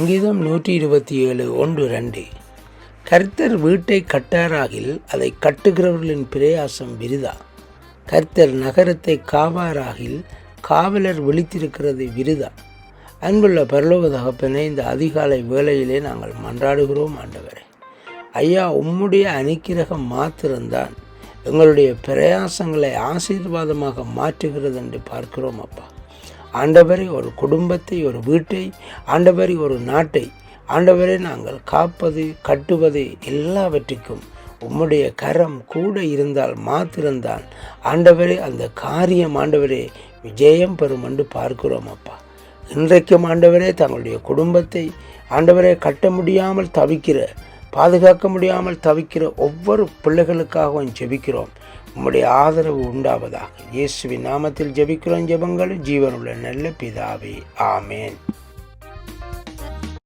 சங்கீதம் நூற்றி இருபத்தி ஏழு ஒன்று ரெண்டு. கர்த்தர் வீட்டை கட்டாராகில் அதை கட்டுகிறவர்களின் பிரயாசம் விருதா? கர்த்தர் நகரத்தை காவாராகில் காவலர் விழித்திருக்கிறது விருதா? அன்புள்ள பரலோக தகப்பனே இந்த அதிகாலை வேளையிலே நாங்கள் மன்றாடுகிறோம் ஆண்டவரே. ஐயா உம்முடைய அனுக்கிரகம் மாத்திரம்தான் எங்களுடைய பிரயாசங்களை ஆசீர்வாதமாக மாற்றுகிறது என்று பார்க்கிறோம் அப்பா. ஆண்டவரை ஒரு குடும்பத்தை ஒரு வீட்டை ஆண்டவரை ஒரு நாட்டை ஆண்டவரை நாங்கள் காப்பது கட்டுவது எல்லாவற்றிற்கும் உம்முடைய கரம் கூட இருந்தால் மாத்திருந்தான். ஆண்டவரே அந்த காரியம் ஆண்டவரே விஜயம் பெறும் என்று பார்க்கிறோம் அப்பா. இன்றைக்கும் ஆண்டவரே தங்களுடைய குடும்பத்தை ஆண்டவரை கட்ட முடியாமல் தவிக்கிற பாதுகாக்க முடியாமல் தவிக்கிற ஒவ்வொரு பிள்ளைகளுக்காகவும் ஜெபிக்கிறோம். உம்முடைய ஆதரவு உண்டாவதாக. இயேசுவின் நாமத்தில் ஜெபிக்கிறோம் ஜெபங்கள். ஜீவனுள்ள நல்ல பிதாவே. ஆமேன்.